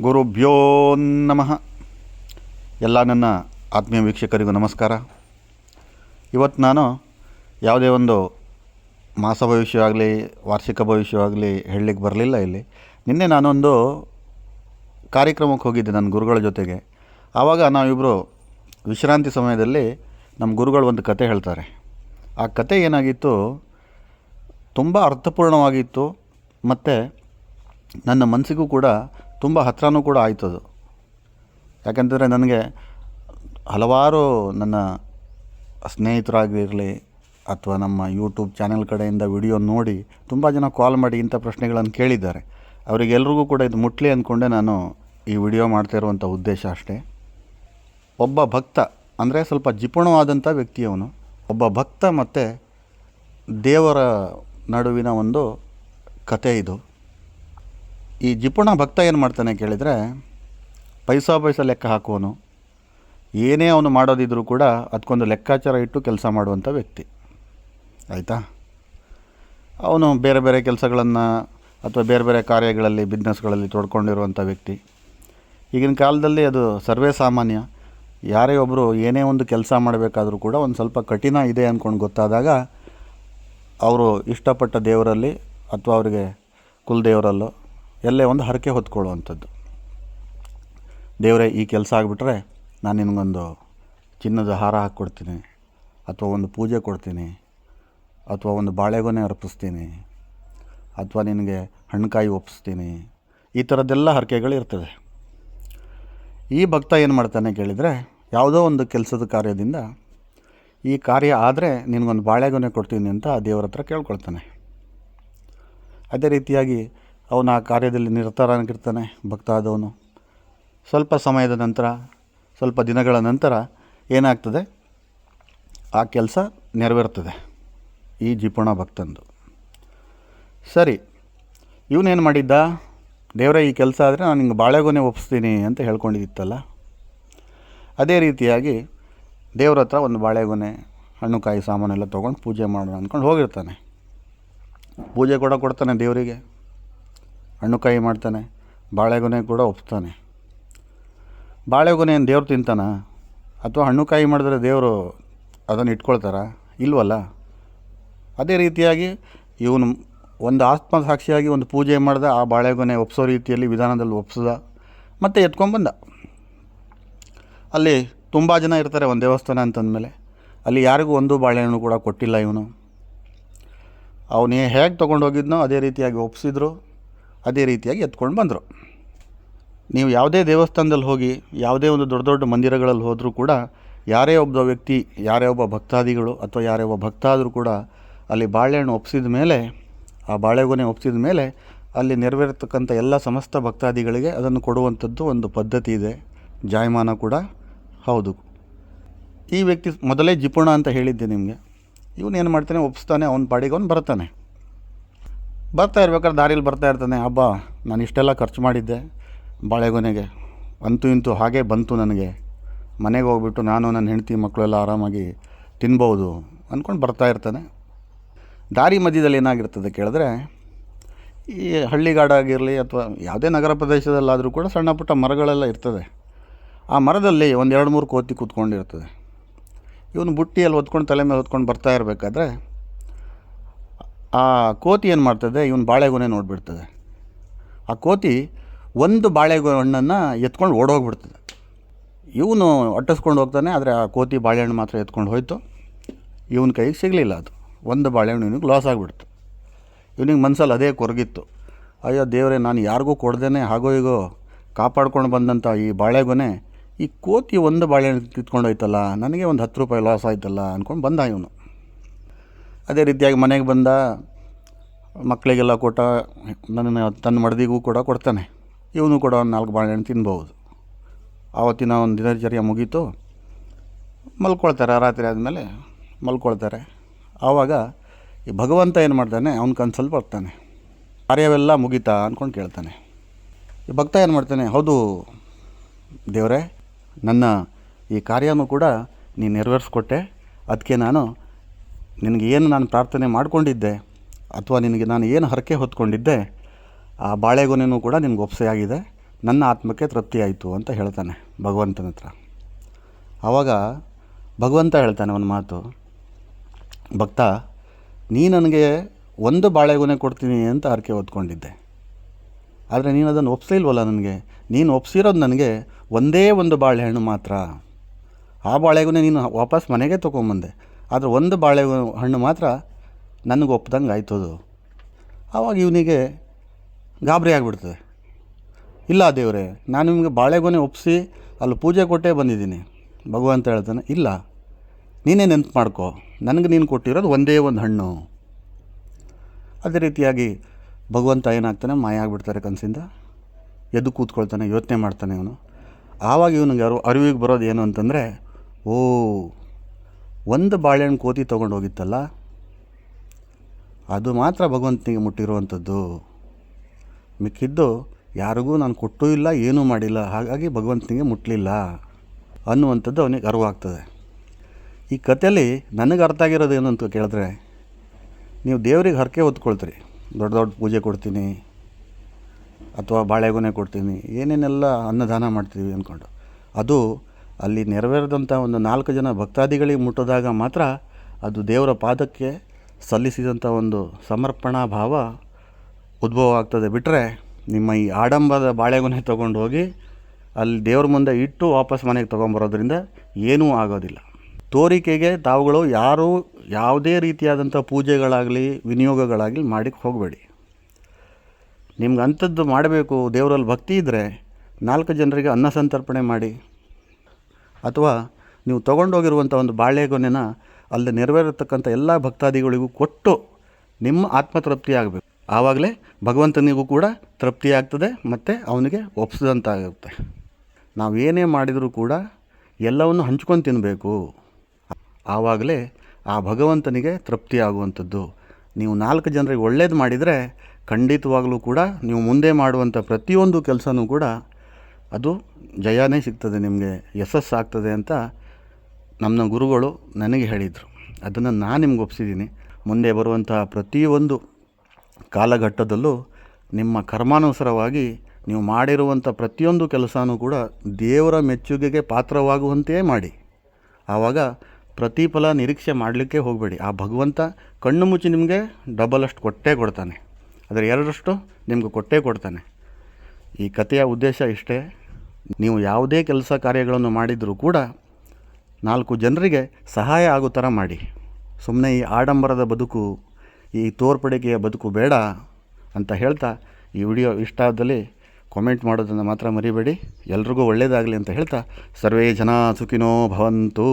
ಗುರುಭ್ಯೋ ನಮಃ. ಎಲ್ಲ ನನ್ನ ಆತ್ಮೀಯ ವೀಕ್ಷಕರಿಗೂ ನಮಸ್ಕಾರ. ಇವತ್ತು ನಾನು ಯಾವುದೇ ಒಂದು ಮಾಸ ಭವಿಷ್ಯವಾಗಲಿ, ವಾರ್ಷಿಕ ಭವಿಷ್ಯವಾಗಲಿ ಹೇಳಲಿಕ್ಕೆ ಬರಲಿಲ್ಲ ಇಲ್ಲಿ. ನಿನ್ನೆ ನಾನೊಂದು ಕಾರ್ಯಕ್ರಮಕ್ಕೆ ಹೋಗಿದ್ದೆ ನನ್ನ ಗುರುಗಳ ಜೊತೆಗೆ. ಆವಾಗ ನಾವಿಬ್ಬರು ವಿಶ್ರಾಂತಿ ಸಮಯದಲ್ಲಿ ನಮ್ಮ ಗುರುಗಳು ಒಂದು ಕತೆ ಹೇಳ್ತಾರೆ. ಆ ಕತೆ ಏನಾಗಿತ್ತು? ತುಂಬ ಅರ್ಥಪೂರ್ಣವಾಗಿತ್ತು ಮತ್ತು ನನ್ನ ಮನಸ್ಸಿಗೂ ಕೂಡ ತುಂಬ ಹತ್ರನೂ ಕೂಡ ಆಯ್ತದು. ಯಾಕೆಂತಂದರೆ ನನಗೆ ಹಲವಾರು ನನ್ನ ಸ್ನೇಹಿತರಾಗಿರಲಿ ಅಥವಾ ನಮ್ಮ ಯೂಟ್ಯೂಬ್ ಚಾನೆಲ್ ಕಡೆಯಿಂದ ವಿಡಿಯೋ ನೋಡಿ ತುಂಬ ಜನ ಕಾಲ್ ಮಾಡಿ ಇಂಥ ಪ್ರಶ್ನೆಗಳನ್ನು ಕೇಳಿದ್ದಾರೆ. ಅವರಿಗೆಲ್ರಿಗೂ ಕೂಡ ಇದು ಮುಟ್ಲಿ ಅಂದ್ಕೊಂಡೆ ನಾನು ಈ ವಿಡಿಯೋ ಮಾಡ್ತಾ ಇರುವಂಥ ಉದ್ದೇಶ ಅಷ್ಟೇ. ಒಬ್ಬ ಭಕ್ತ, ಅಂದರೆ ಸ್ವಲ್ಪ ಜಿಪುಣವಾದಂಥ ವ್ಯಕ್ತಿಯವನು, ಒಬ್ಬ ಭಕ್ತ ಮತ್ತು ದೇವರ ನಡುವಿನ ಒಂದು ಕತೆ ಇದು. ಈ ಜಿಪುಣ ಭಕ್ತ ಏನು ಮಾಡ್ತಾನೆ ಕೇಳಿದರೆ, ಪೈಸಾ ಪೈಸ ಲೆಕ್ಕ ಹಾಕುವನು. ಏನೇ ಅವನು ಮಾಡೋದಿದ್ರೂ ಕೂಡ ಅದಕ್ಕೊಂದು ಲೆಕ್ಕಾಚಾರ ಇಟ್ಟು ಕೆಲಸ ಮಾಡುವಂಥ ವ್ಯಕ್ತಿ. ಆಯಿತಾ? ಅವನು ಬೇರೆ ಬೇರೆ ಕೆಲಸಗಳನ್ನು ಅಥವಾ ಬೇರೆ ಬೇರೆ ಕಾರ್ಯಗಳಲ್ಲಿ ಬಿಸ್ನೆಸ್ಗಳಲ್ಲಿ ತೊಡ್ಕೊಂಡಿರುವಂಥ ವ್ಯಕ್ತಿ. ಈಗಿನ ಕಾಲದಲ್ಲಿ ಅದು ಸರ್ವೇ ಸಾಮಾನ್ಯ. ಯಾರೇ ಒಬ್ಬರು ಏನೇ ಒಂದು ಕೆಲಸ ಮಾಡಬೇಕಾದ್ರೂ ಕೂಡ ಒಂದು ಸ್ವಲ್ಪ ಕಠಿಣ ಇದೆ ಅಂದ್ಕೊಂಡು ಗೊತ್ತಾದಾಗ ಅವರು ಇಷ್ಟಪಟ್ಟ ದೇವರಲ್ಲಿ ಅಥವಾ ಅವರಿಗೆ ಕುಲದೇವರಲ್ಲೋ ಎಲ್ಲೇ ಒಂದು ಹರಕೆ ಹೊತ್ಕೊಳ್ಳುವಂಥದ್ದು. ದೇವರೇ, ಈ ಕೆಲಸ ಆಗಿಬಿಟ್ರೆ ನಾನು ನಿನಗೊಂದು ಚಿನ್ನದ ಹಾರ ಹಾಕ್ಕೊಡ್ತೀನಿ, ಅಥವಾ ಒಂದು ಪೂಜೆ ಕೊಡ್ತೀನಿ, ಅಥವಾ ಒಂದು ಬಾಳೆಗೊನೆ ಅರ್ಪಿಸ್ತೀನಿ, ಅಥವಾ ನಿನಗೆ ಹಣ್ಣುಕಾಯಿ ಒಪ್ಪಿಸ್ತೀನಿ ಈ ಥರದ್ದೆಲ್ಲ ಹರಕೆಗಳು ಇರ್ತದೆ ಈ ಭಕ್ತ ಏನು ಮಾಡ್ತಾನೆ ಕೇಳಿದರೆ, ಯಾವುದೋ ಒಂದು ಕೆಲಸದ ಕಾರ್ಯದಿಂದ ಈ ಕಾರ್ಯ ಆದರೆ ನಿನಗೊಂದು ಬಾಳೆಗೊನೆ ಕೊಡ್ತೀನಿ ಅಂತ ಆ ದೇವರ ಹತ್ರ ಕೇಳ್ಕೊಳ್ತಾನೆ. ಅದೇ ರೀತಿಯಾಗಿ ಅವನು ಆ ಕಾರ್ಯದಲ್ಲಿ ನಿರತರಾಗಿರ್ತಾನೆ ಭಕ್ತ ಆದವನು ಸ್ವಲ್ಪ ಸಮಯದ ನಂತರ, ಸ್ವಲ್ಪ ದಿನಗಳ ನಂತರ ಏನಾಗ್ತದೆ? ಆ ಕೆಲಸ ನೆರವೇರ್ತದೆ, ಈ ಜಿಪುಣ ಭಕ್ತಂದು. ಸರಿ, ಇವನೇನು ಮಾಡಿದ್ದ? ದೇವರ, ಈ ಕೆಲಸ ಆದರೆ ನಾನು ನಿಂಗೆ ಬಾಳೆಗೊನೆ ಒಪ್ಪಿಸ್ತೀನಿ ಅಂತ ಹೇಳ್ಕೊಂಡಿದ್ದಿತ್ತಲ್ಲ? ಅದೇ ರೀತಿಯಾಗಿ ದೇವ್ರ ಹತ್ರ ಒಂದು ಬಾಳೆಗೊನೆ, ಹಣ್ಣು, ಕಾಯಿ, ಸಾಮಾನೆಲ್ಲ ತೊಗೊಂಡು ಪೂಜೆ ಮಾಡೋಣ ಅಂದ್ಕೊಂಡು ಹೋಗಿರ್ತಾನೆ. ಪೂಜೆ ಕೂಡ ಕೊಡ್ತಾನೆ ದೇವರಿಗೆ. ಹಣ್ಣು ಕಾಯಿ ಮಾಡ್ತಾನೆ, ಬಾಳೆಗೊನೆ ಕೂಡ ಒಪ್ತಾನೆ. ಬಾಳೆಗೊನೆಯನ್ನು ದೇವ್ರು ತಿಂತಾನ? ಅಥವಾ ಹಣ್ಣುಕಾಯಿ ಮಾಡಿದ್ರೆ ದೇವರು ಅದನ್ನು ಇಟ್ಕೊಳ್ತಾರ? ಇಲ್ವಲ್ಲ? ಅದೇ ರೀತಿಯಾಗಿ ಇವನು ಒಂದು ಆತ್ಮಸಾಕ್ಷಿಯಾಗಿ ಒಂದು ಪೂಜೆ ಮಾಡ್ದ, ಆ ಬಾಳೆಗೊನೆ ಒಪ್ಸೋ ರೀತಿಯಲ್ಲಿ ವಿಧಾನದಲ್ಲಿ ಒಪ್ಪಿಸ್ದ ಮತ್ತು ಎತ್ಕೊಂಡ್ಬಂದ ಅಲ್ಲಿ ತುಂಬ ಜನ ಇರ್ತಾರೆ ಒಂದು ದೇವಸ್ಥಾನ ಅಂತಂದಮೇಲೆ. ಅಲ್ಲಿ ಯಾರಿಗೂ ಒಂದು ಬಾಳೆಹಣ್ಣು ಕೂಡ ಕೊಟ್ಟಿಲ್ಲ ಇವನು. ಅವನು ಹೇಗೆ ತೊಗೊಂಡೋಗಿದ್ನೋ ಅದೇ ರೀತಿಯಾಗಿ ಒಪ್ಸಿದ್ರು. ಅದೇ ರೀತಿಯಾಗಿ ಎತ್ಕೊಂಡು ಬಂದರು. ನೀವು ಯಾವುದೇ ದೇವಸ್ಥಾನದಲ್ಲಿ ಹೋಗಿ, ಯಾವುದೇ ಒಂದು ದೊಡ್ಡ ದೊಡ್ಡ ಮಂದಿರಗಳಲ್ಲಿ ಹೋದರೂ ಕೂಡ ಯಾರೇ ಒಬ್ಬ ವ್ಯಕ್ತಿ, ಯಾರೇ ಒಬ್ಬ ಭಕ್ತಾದಿಗಳು ಅಥವಾ ಯಾರೇ ಒಬ್ಬ ಭಕ್ತ ಆದರೂ ಕೂಡ ಅಲ್ಲಿ ಬಾಳೆಹಣ್ಣು ಒಪ್ಸಿದ ಮೇಲೆ, ಆ ಬಾಳೆಗೊನೆ ಒಪ್ಸಿದ ಮೇಲೆ ಅಲ್ಲಿ ನೆರವೇರ್ತಕ್ಕಂಥ ಎಲ್ಲ ಸಮಸ್ತ ಭಕ್ತಾದಿಗಳಿಗೆ ಅದನ್ನು ಕೊಡುವಂಥದ್ದು ಒಂದು ಪದ್ಧತಿ ಇದೆ. ಜಾಯಮಾನ ಕೂಡ ಹೌದು. ಈ ವ್ಯಕ್ತಿ ಮೊದಲೇ ಜಿಪುಣ ಅಂತ ಹೇಳಿದ್ದೆ ನಿಮಗೆ. ಇವನೇನು ಮಾಡ್ತಾನೆ? ಒಪ್ಪಿಸ್ತಾನೆ ಅವನ ಪಾಡಿಗೆ ಅವ್ನು ಬರ್ತಾನೆ. ಬರ್ತಾ ಇರ್ಬೇಕಾದ್ರೆ ದಾರಿಲಿ ಬರ್ತಾ ಇರ್ತಾನೆ. ಹಬ್ಬ ನಾನು ಇಷ್ಟೆಲ್ಲ ಖರ್ಚು ಮಾಡಿದ್ದೆ ಬಾಳೆಗೊನೆಗೆ. ಅಂತೂ ಇಂತೂ ಹಾಗೆ ಬಂತು ನನಗೆ. ಮನೆಗೆ ಹೋಗ್ಬಿಟ್ಟು ನಾನು ನನ್ನ ಹೆಂಡತಿ ಮಕ್ಕಳೆಲ್ಲ ಆರಾಮಾಗಿ ತಿನ್ಬೋದು ಅಂದ್ಕೊಂಡು ಬರ್ತಾ ಇರ್ತಾನೆ. ದಾರಿ ಮಧ್ಯದಲ್ಲಿ ಏನಾಗಿರ್ತದೆ ಕೇಳಿದ್ರೆ, ಈ ಹಳ್ಳಿಗಾಡಾಗಿರಲಿ ಅಥವಾ ಯಾವುದೇ ನಗರ ಪ್ರದೇಶದಲ್ಲಾದರೂ ಕೂಡ ಸಣ್ಣ ಪುಟ್ಟ ಮರಗಳೆಲ್ಲ ಇರ್ತದೆ. ಆ ಮರದಲ್ಲಿ ಒಂದು ಎರಡು ಮೂರು ಕೋತಿ ಕೂತ್ಕೊಂಡಿರ್ತದೆ. ಇವನು ಬುಟ್ಟಿಯಲ್ಲಿ ಹೊತ್ಕೊಂಡು ತಲೆ ಮೇಲೆ ಹೊತ್ಕೊಂಡು ಬರ್ತಾ ಇರಬೇಕಾದ್ರೆ ಆ ಕೋತಿ ಏನು ಮಾಡ್ತದೆ? ಇವನು ಬಾಳೆಗೊನೆ ನೋಡಿಬಿಡ್ತದೆ. ಆ ಕೋತಿ ಒಂದು ಬಾಳೆಹಣ್ಣನ್ನು ಎತ್ಕೊಂಡು ಓಡೋಗ್ಬಿಡ್ತದೆ. ಇವನು ಅಟ್ಟಿಸ್ಕೊಂಡು ಹೋಗ್ತಾನೆ, ಆದರೆ ಆ ಕೋತಿ ಬಾಳೆಹಣ್ಣು ಮಾತ್ರ ಎತ್ಕೊಂಡು ಹೋಯ್ತು. ಇವನ ಕೈಗೆ ಸಿಗಲಿಲ್ಲ ಅದು. ಒಂದು ಬಾಳೆಹಣ್ಣು ಇವನಿಗೆ ಲಾಸ್ ಆಗಿಬಿಡ್ತು. ಇವನಿಗೆ ಮನಸ್ಸಲ್ಲಿ ಅದೇ ಕೊರಗಿತ್ತು. ಅಯ್ಯೋ ದೇವರೇ, ನಾನು ಯಾರಿಗೂ ಕೊಡ್ದೇನೆ ಹಾಗೋ ಹೀಗೋ ಕಾಪಾಡ್ಕೊಂಡು ಬಂದಂಥ ಈ ಬಾಳೆಗೊನೆ ಈ ಕೋತಿ ಒಂದು ಬಾಳೆಹಣ್ಣು ಕಿತ್ಕೊಂಡು ಹೋಯ್ತಲ್ಲ, ನನಗೆ ಒಂದು ಹತ್ತು ರೂಪಾಯಿ ಲಾಸ್ ಆಯ್ತಲ್ಲ ಅಂದ್ಕೊಂಡು ಬಂದ ಇವನು. ಅದೇ ರೀತಿಯಾಗಿ ಮನೆಗೆ ಬಂದ ಮಕ್ಕಳಿಗೆಲ್ಲ ಕೊಟ್ಟ ನನ್ನ ತನ್ನ ಮಡದಿಗೂ ಕೂಡ ಕೊಡ್ತಾನೆ. ಇವನು ಕೂಡ ಒಂದು ನಾಲ್ಕು ಬಾಳೆಹಣ್ಣು ತಿನ್ಬೋದು ಆವತ್ತಿನ ಒಂದು ದಿನಚರ್ಯ ಮುಗೀತು. ಮಲ್ಕೊಳ್ತಾರೆ, ರಾತ್ರಿ ಆದಮೇಲೆ ಮಲ್ಕೊಳ್ತಾರೆ. ಆವಾಗ ಈ ಭಗವಂತ ಏನು ಮಾಡ್ತಾನೆ, ಅವ್ನ ಕನ್ಸಲ್ಲಿ ಬರ್ತಾನೆ. ಕಾರ್ಯವೆಲ್ಲ ಮುಗೀತಾ ಅಂದ್ಕೊಂಡು ಕೇಳ್ತಾನೆ. ಈ ಭಕ್ತ ಏನು ಮಾಡ್ತಾನೆ, ಹೌದು ದೇವರೇ, ನನ್ನ ಈ ಕಾರ್ಯನೂ ಕೂಡ ನೀನು ನೆರವೇರಿಸ್ಕೊಟ್ಟೆ. ಅದಕ್ಕೆ ನಾನು ನಿನಗೆ ಏನು ನಾನು ಪ್ರಾರ್ಥನೆ ಮಾಡಿಕೊಂಡಿದ್ದೆ ಅಥವಾ ನಿನಗೆ ನಾನು ಏನು ಹರಕೆ ಹೊತ್ಕೊಂಡಿದ್ದೆ, ಆ ಬಾಳೆಗೊನೆನೂ ಕೂಡ ನಿನಗೆ ಒಪ್ಸೆಯಾಗಿದೆ, ನನ್ನ ಆತ್ಮಕ್ಕೆ ತೃಪ್ತಿಯಾಯಿತು ಅಂತ ಹೇಳ್ತಾನೆ ಭಗವಂತನ ಹತ್ರ. ಆವಾಗ ಭಗವಂತ ಹೇಳ್ತಾನೆ ಒಂದು ಮಾತು, ಭಕ್ತ, ನೀ ನನಗೆ ಒಂದು ಬಾಳೆಗೊನೆ ಕೊಡ್ತೀನಿ ಅಂತ ಹರಕೆ ಹೊತ್ಕೊಂಡಿದ್ದೆ. ಆದರೆ ನೀನು ಅದನ್ನು ಒಪ್ಸಿಲ್ವಲ್ಲ ನನಗೆ? ನೀನು ಒಪ್ಸಿರೋದು ನನಗೆ ಒಂದೇ ಒಂದು ಬಾಳೆಹಣ್ಣು ಮಾತ್ರ. ಆ ಬಾಳೆಗೊನೆ ನೀನು ವಾಪಸ್ ಮನೆಗೆ ತೊಗೊಂಬಂದೆ. ಆದರೆ ಒಂದು ಬಾಳೆ ಹಣ್ಣು ಮಾತ್ರ ನನಗೆ ಒಪ್ಪ್ದಂಗೆ ಆಯ್ತು ಅದು. ಆವಾಗ ಇವನಿಗೆ ಗಾಬರಿ ಆಗಿಬಿಡ್ತದೆ. ಇಲ್ಲ ದೇವರೇ, ನಾನು ನಿಮಗೆ ಬಾಳೆಗೊನೆ ಒಪ್ಪಿಸಿ ಅಲ್ಲಿ ಪೂಜೆ ಕೊಟ್ಟೇ ಬಂದಿದ್ದೀನಿ. ಭಗವಂತ ಹೇಳ್ತಾನೆ, ಇಲ್ಲ, ನೀನೇ ನೆನಪು ಮಾಡ್ಕೊ, ನನಗೆ ನೀನು ಕೊಟ್ಟಿರೋದು ಒಂದೇ ಒಂದು ಹಣ್ಣು. ಅದೇ ರೀತಿಯಾಗಿ ಭಗವಂತ ಏನಾಗ್ತಾನೆ, ಮಾಯ ಆಗಿಬಿಡ್ತಾರೆ ಕನಸಿಂದ. ಎದ್ದು ಕೂತ್ಕೊಳ್ತಾನೆ, ಯೋಚನೆ ಮಾಡ್ತಾನೆ ಇವನು. ಆವಾಗ ಇವನಿಗೆ ಯಾರು ಅರಿವಿಗೆ ಬರೋದು ಏನು ಅಂತಂದರೆ, ಓ ಒಂದು ಬಾಳೆಹಣ್ಣು ಕೋತಿ ತೊಗೊಂಡು ಹೋಗಿತ್ತಲ್ಲ? ಅದು ಮಾತ್ರ ಭಗವಂತನಿಗೆ ಮುಟ್ಟಿರುವಂಥದ್ದು. ಮಿಕ್ಕಿದ್ದು ಯಾರಿಗೂ ನಾನು ಕೊಟ್ಟೂ ಇಲ್ಲ, ಏನೂ ಮಾಡಿಲ್ಲ, ಹಾಗಾಗಿ ಭಗವಂತನಿಗೆ ಮುಟ್ಟಲಿಲ್ಲ ಅನ್ನುವಂಥದ್ದು ಅವನಿಗೆ ಅರಿವಾಗ್ತದೆ. ಈ ಕಥೆಯಲ್ಲಿ ನನಗೆ ಅರ್ಥ ಆಗಿರೋದು ಏನು ಅಂತ ಕೇಳಿದ್ರೆ, ನೀವು ದೇವರಿಗೆ ಹರಕೆ ಹೊತ್ಕೊಳ್ತೀರಿ. ದೊಡ್ಡ ದೊಡ್ಡ ಪೂಜೆ ಕೊಡ್ತೀನಿ, ಅಥವಾ ಬಾಳೆಗೊನೆ ಕೊಡ್ತೀನಿ, ಏನೇನೆಲ್ಲ ಅನ್ನದಾನ ಮಾಡ್ತೀವಿ ಅಂದ್ಕೊಂಡು. ಅದು ಅಲ್ಲಿ ನೆರವೇರಿದಂಥ ಒಂದು ನಾಲ್ಕು ಜನ ಭಕ್ತಾದಿಗಳಿಗೆ ಮುಟ್ಟಿದಾಗ ಮಾತ್ರ ಅದು ದೇವರ ಪಾದಕ್ಕೆ ಸಲ್ಲಿಸಿದಂಥ ಒಂದು ಸಮರ್ಪಣಾ ಭಾವ ಉದ್ಭವ ಆಗ್ತದೆ. ಬಿಟ್ಟರೆ ನಿಮ್ಮ ಈ ಆಡಂಬರದ ಬಾಳೆಗೊನೆ ತೊಗೊಂಡು ಹೋಗಿ ಅಲ್ಲಿ ದೇವ್ರ ಮುಂದೆ ಇಟ್ಟು ವಾಪಸ್ ಮನೆಗೆ ತೊಗೊಂಬರೋದ್ರಿಂದ ಏನೂ ಆಗೋದಿಲ್ಲ. ತೋರಿಕೆಗೆ ತಾವುಗಳು ಯಾರೂ ಯಾವುದೇ ರೀತಿಯಾದಂಥ ಪೂಜೆಗಳಾಗಲಿ, ವಿನಿಯೋಗಗಳಾಗಲಿ ಮಾಡಿಕ್ಕೆ ಹೋಗಬೇಡಿ. ನಿಮ್ಗೆ ಅಂಥದ್ದು ಮಾಡಬೇಕು, ದೇವರಲ್ಲಿ ಭಕ್ತಿ ಇದ್ದರೆ ನಾಲ್ಕು ಜನರಿಗೆ ಅನ್ನ ಸಂತರ್ಪಣೆ ಮಾಡಿ. ಅಥವಾ ನೀವು ತೊಗೊಂಡೋಗಿರುವಂಥ ಒಂದು ಬಾಳೆಗೊನೆನ ಅಲ್ಲಿ ನೆರವೇರತಕ್ಕಂಥ ಎಲ್ಲ ಭಕ್ತಾದಿಗಳಿಗೂ ಕೊಟ್ಟು ನಿಮ್ಮ ಆತ್ಮತೃಪ್ತಿ ಆಗಬೇಕು ಆವಾಗಲೇ ಭಗವಂತನಿಗೂ ಕೂಡ ತೃಪ್ತಿ ಆಗ್ತದೆ ಮತ್ತು ಅವನಿಗೆ ಒಪ್ಸಿದಂತಾಗುತ್ತೆ. ನಾವು ಏನೇ ಮಾಡಿದರೂ ಕೂಡ ಎಲ್ಲವನ್ನು ಹಂಚ್ಕೊಂಡು ತಿನ್ನಬೇಕು ಆವಾಗಲೇ ಆ ಭಗವಂತನಿಗೆ ತೃಪ್ತಿ ಆಗುವಂಥದ್ದು ನೀವು ನಾಲ್ಕು ಜನರಿಗೆ ಒಳ್ಳೇದು ಮಾಡಿದರೆ ಖಂಡಿತವಾಗಲೂ ಕೂಡ ನೀವು ಮುಂದೆ ಮಾಡುವಂಥ ಪ್ರತಿಯೊಂದು ಕೆಲಸನೂ ಕೂಡ ಅದು ಜಯನೇ ಸಿಗ್ತದೆ ನಿಮಗೆ, ಯಶಸ್ಸು ಆಗ್ತದೆ ಅಂತ ನಮ್ಮ ಗುರುಗಳು ನನಗೆ ಹೇಳಿದರು. ಅದನ್ನು ನಾನು ನಿಮ್ಗೆ ಒಪ್ಸಿದ್ದೀನಿ ಮುಂದೆ ಬರುವಂತಹ ಪ್ರತಿಯೊಂದು ಕಾಲಘಟ್ಟದಲ್ಲೂ ನಿಮ್ಮ ಕರ್ಮಾನುಸಾರವಾಗಿ ನೀವು ಮಾಡಿರುವಂಥ ಪ್ರತಿಯೊಂದು ಕೆಲಸನೂ ಕೂಡ ದೇವರ ಮೆಚ್ಚುಗೆಗೆ ಪಾತ್ರವಾಗುವಂತೆಯೇ ಮಾಡಿ. ಆವಾಗ ಪ್ರತಿಫಲ ನಿರೀಕ್ಷೆ ಮಾಡಲಿಕ್ಕೆ ಹೋಗಬೇಡಿ. ಆ ಭಗವಂತ ಕಣ್ಣು ಮುಚ್ಚಿ ನಿಮಗೆ ಡಬಲ್ ಅಷ್ಟು ಕೊಟ್ಟೇ ಕೊಡ್ತಾನೆ. ಅದರ ಎರಡರಷ್ಟು ನಿಮಗೆ ಕೊಟ್ಟೇ ಕೊಡ್ತಾನೆ. ಈ ಕಥೆಯ ಉದ್ದೇಶ ಇಷ್ಟೇ. ನೀವು ಯಾವುದೇ ಕೆಲಸ ಕಾರ್ಯಗಳನ್ನು ಮಾಡಿದರೂ ಕೂಡ ನಾಲ್ಕು ಜನರಿಗೆ ಸಹಾಯ ಆಗೋ ಥರ ಮಾಡಿ. ಸುಮ್ಮನೆ ಈ ಆಡಂಬರದ ಬದುಕು, ಈ ತೋರ್ಪಡಿಕೆಯ ಬದುಕು ಬೇಡ ಅಂತ ಹೇಳ್ತಾ ಈ ವಿಡಿಯೋ ಇಷ್ಟ ಆದಲ್ಲಿ ಕಾಮೆಂಟ್ ಮಾಡೋದನ್ನು ಮಾತ್ರ ಮರಿಬೇಡಿ. ಎಲ್ರಿಗೂ ಒಳ್ಳೆಯದಾಗಲಿ ಅಂತ ಹೇಳ್ತಾ, ಸರ್ವೇ ಜನ ಸುಖಿನೋ ಭವಂತು.